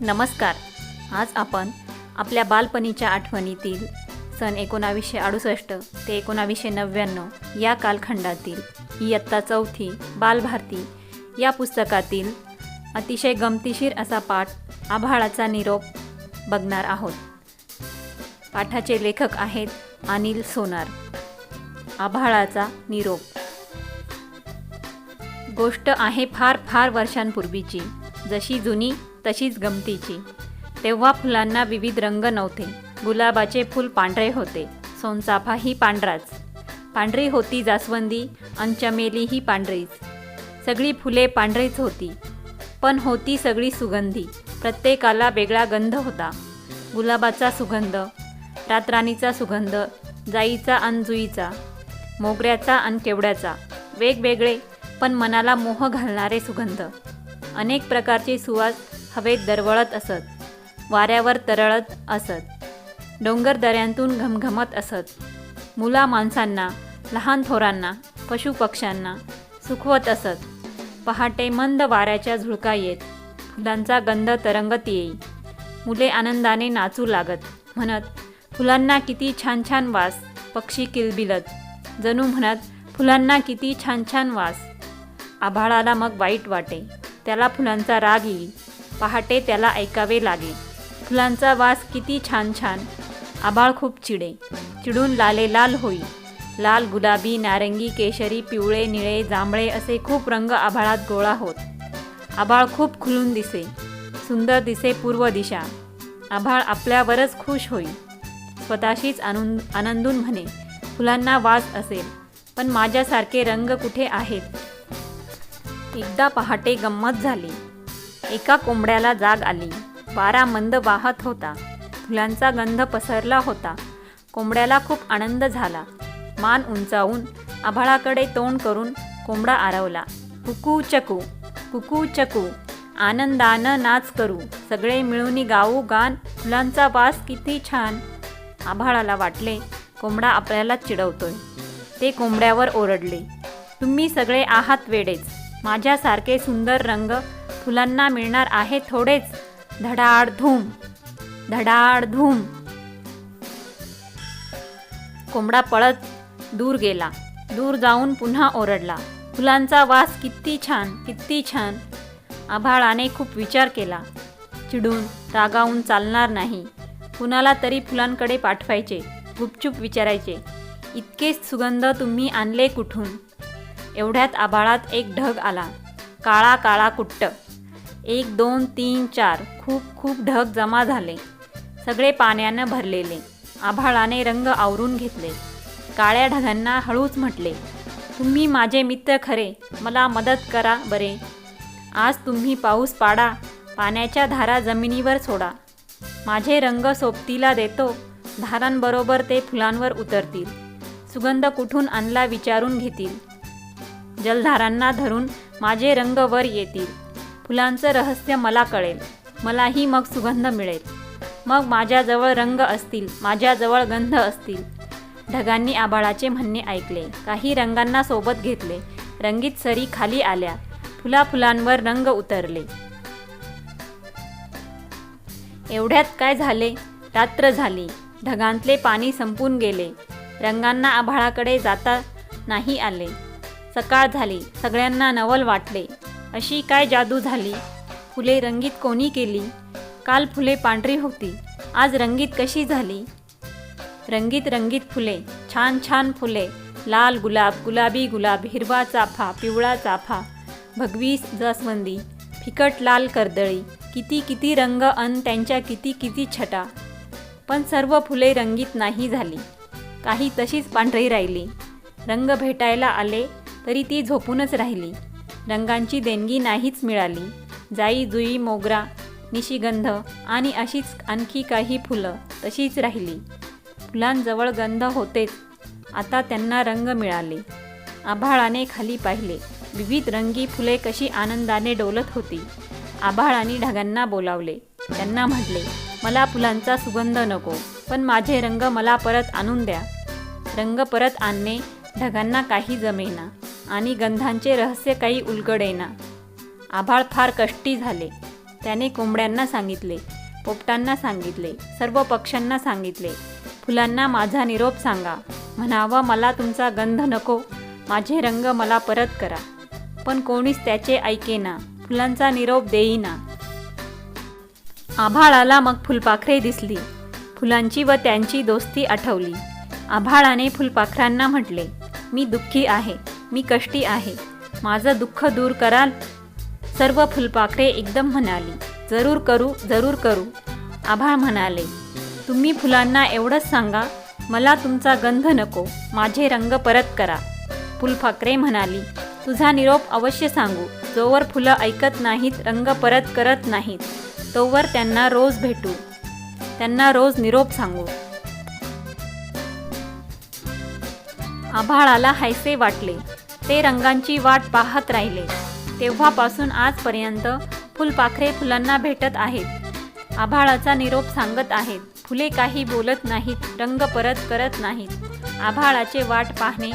नमस्कार. आज आपण आपल्या बालपणीच्या आठवणीतील सन एकोणावीसशे अडुसष्ट ते एकोणावीसशे नव्याण्णव या कालखंडातील इयत्ता चौथी बालभारती या पुस्तकातील अतिशय गमतीशीर असा पाठ आभाळाचा निरोप बघणार आहोत. पाठाचे लेखक आहेत अनिल सोनार. आभाळाचा निरोप. गोष्ट आहे फार फार वर्षांपूर्वीची. जशी जुनी तशीच गमतीची. तेव्हा फुलांना विविध रंग नव्हते. गुलाबाचे फूल पांढरे होते. सोनचाफा ही पांढराच. पांढरी होती जास्वंदी अन चमेली ही पांढरीच. सगळी फुले पांढरीच होती. पण होती सगळी सुगंधी. प्रत्येकाला वेगळा गंध होता. गुलाबाचा सुगंध रातराणीचा सुगंध जाईचा अन जुईचा मोगऱ्याचा अन केवड्याचा. वेगवेगळे पण मनाला मोह घालणारे सुगंध. अनेक प्रकारचे सुवास हवेत दरवळत असत. वाऱ्यावर तरळत असत. डोंगर दऱ्यांतून घमघमत असत. मुला माणसांना लहान थोरांना पशुपक्ष्यांना सुखवत असत. पहाटे मंद वाऱ्याच्या झुळका येत. फुलांचा गंध तरंगत येई. मुले आनंदाने नाचू लागत. म्हणत फुलांना किती छान छान वास पक्षी किलबिलत जणू म्हणत फुलांना किती छान छान वास. आभाळाला मग वाईट वाटे. त्याला फुलांचा राग येईल पहाटे त्याला ऐकावे लागे. फुलांचा वास किती छान छान. आभाळ खूप चिडे. चिडून लाले लाल होई. लाल गुलाबी नारंगी केशरी पिवळे निळे जांभळे असे खूप रंग आभाळात गोळा होत. आभाळ खूप खुलून दिसे. सुंदर दिसे पूर्व दिशा. आभाळ आपल्यावरच खुश होई. स्वतःशीच आनंद आनंदून म्हणे फुलांना वास असेल पण माझ्यासारखे रंग कुठे आहेत? एकदा पहाटे गंमत झाली. एका कोंबड्याला जाग आली. वारा मंद वाहत होता. फुलांचा गंध पसरला होता. कोंबड्याला खूप आनंद झाला. मान उंचावून आभाळाकडे तोंड करून कोंबडा आरवला. कुकू चकू कुकू चकू आनंदानं नाच करू. सगळे मिळून गाऊ गान. फुलांचा वास किती छान. आभाळाला वाटले कोंबडा आपल्याला चिडवतोय. ते कोंबड्यावर ओरडले. तुम्ही सगळे आहात वेडेच. माझ्यासारखे सुंदर रंग फुलांना मिळणार आहे थोडेच. धडाड धूम. धडाड धूम. कोंबडा पळत दूर गेला. दूर जाऊन पुन्हा ओरडला. फुलांचा वास किती छान किती छान. आभाळाने खूप विचार केला. चिडून रागावून चालणार नाही. कुणाला तरी फुलांकडे पाठवायचे गुपचूप विचारायचे. इतकेच सुगंध तुम्ही आणले कुठून? एवढ्यात आभाळात एक ढग आला. काळा काळा कुट्ट. एक दोन तीन चार. खूप खूप ढग जमा झाले. सगळे पाण्यानं भरलेले. आभाळाने रंग आवरून घेतले. काळ्या ढगांना हळूच म्हटले तुम्ही माझे मित्र खरे. मला मदत करा बरे. आज तुम्ही पाऊस पाडा. पाण्याच्या धारा जमिनीवर सोडा. माझे रंग सोबतीला देतो. धारांबरोबर ते फुलांवर उतरतील. सुगंध कुठून आणला विचारून घेतील. जलधारांना धरून माझे रंग वर येतील. फुलांचं रहस्य मला कळेल. मलाही मग सुगंध मिळेल. मग माझ्याजवळ रंग असतील माझ्याजवळ गंध असतील. ढगांनी आबाळाचे म्हणणे ऐकले. काही रंगांना सोबत घेतले. रंगीत सरी खाली आल्या. फुला फुलांवर रंग उतरले. एवढ्यात काय झाले? रात्र झाली. ढगांतले पाणी संपून गेले. रंगांना आभाळाकडे जाता नाही आले. सकाळ झाली. सगळ्यांना नवल वाटले. अशी काय जादू झाली? फुले रंगीत कोणी केली? काल फुले पांढरी होती. आज रंगीत कशी झाली? रंगीत रंगीत फुले. छान छान फुले. लाल गुलाब गुलाबी गुलाब हिरवा चाफा पिवळा चाफा. भगवी जास्वंदी. फिकट लाल कर्दळी. किती किती रंग अन त्यांच्या किती किती छटा. पण सर्व फुले रंगीत नाही झाली. काही तशीच पांढरी राहिली. रंग भेटायला आले. तरी ती झोपूनच राहिली. रंगांची देणगी नाहीच मिळाली. जाई जुई मोगरा निशिगंध आणि अशीच आणखी काही फुलं तशीच राहिली. फुलांजवळ गंध होतेच. आता त्यांना रंग मिळाले. आभाळाने खाली पाहिले. विविध रंगी फुले कशी आनंदाने डोलत होती. आभाळाने ढगांना बोलावले. त्यांना म्हटले मला फुलांचा सुगंध नको पण माझे रंग मला परत आणून द्या. रंग परत आणणे ढगांना काही जमेना. आणि गंधांचे रहस्य काही उलगडेना. आभाळ फार कष्टी झाले. त्याने कोंबड्यांना सांगितले पोपटांना सांगितले सर्व पक्ष्यांना सांगितले फुलांना माझा निरोप सांगा. म्हणावं मला तुमचा गंध नको माझे रंग मला परत करा. पण कोणीच त्याचे ऐकेना फुलांचा निरोप देईना. आभाळाला मग फुलपाखरे दिसली. फुलांची व त्यांची दोस्ती आठवली. आभाळाने फुलपाखरांना म्हटले मी दुःखी आहे. मी कष्टी आहे. माझं दुःख दूर कराल. सर्व फुलपाखरे एकदम म्हणाली. जरूर करू जरूर करू. आभाळ म्हणाले. तुम्ही फुलांना एवढंच सांगा. मला तुमचा गंध नको. माझे रंग परत करा. फुलपाखरे म्हणाली. तुझा निरोप अवश्य सांगू. जोवर फुलं ऐकत नाहीत रंग परत करत नाहीत तोवर त्यांना रोज भेटू. त्यांना रोज निरोप सांगू. आभाळाला हायसे वाटले. ते रंगांची वाट पाहत राहिले. तेव्हापासून आजपर्यंत फुलपाखरे फुलांना भेटत आहेत. आभाळाचा निरोप सांगत आहेत. फुले काही बोलत नाहीत रंग परत करत नाहीत. आभाळाचे वाट पाहणे